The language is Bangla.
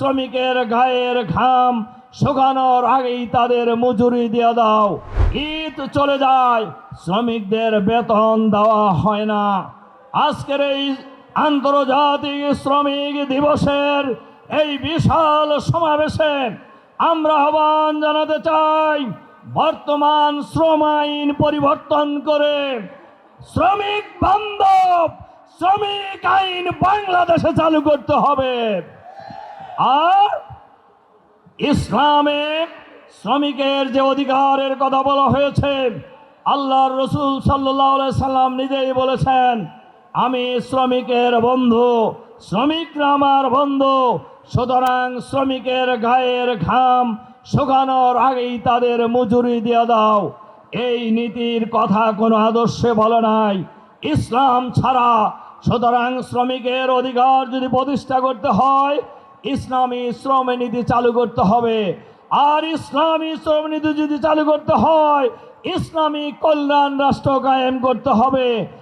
শ্রমিকের গায়ের ঘাম শুকানোর আগেই তাদের মজুরি দিয়ে দাও। ঈদ চলে যায়, শ্রমিকদের বেতন দেওয়া হয় না। আজকের এই আন্তর্জাতিক শ্রমিক দিবসের এই বিশাল সমাবেশে আমরা আহ্বান জানাতে চাই, বর্তমান শ্রম আইন পরিবর্তন করে শ্রমিক বান্ধব, শ্রমিক আইন বাংলাদেশে চালু করতে হবে। আর ইসলামে শ্রমিকের যে অধিকারের কথা বলা হয়েছে, আল্লাহর রসুল সাল্লাহ সাল্লাম নিজেই বলেছেন, আমি শ্রমিকের বন্ধু, শ্রমিকরা আমার বন্ধু, সুতরাং শ্রমিকের গায়ের ঘাম শুকানোর আগেই তাদের মজুরি দিয়ে দাও। এই নীতির কথা কোনো আদর্শে বলে নাই। ইসলাম ছাড়া সুতরাং শ্রমিকের অধিকার যদি প্রতিষ্ঠা করতে হয় ইসলামী শ্রম নীতি চালু করতে হবে। আর ইসলামী শ্রম নীতি যদি চালু করতে হয়, ইসলামী কল্যাণ রাষ্ট্র কায়েম করতে হবে।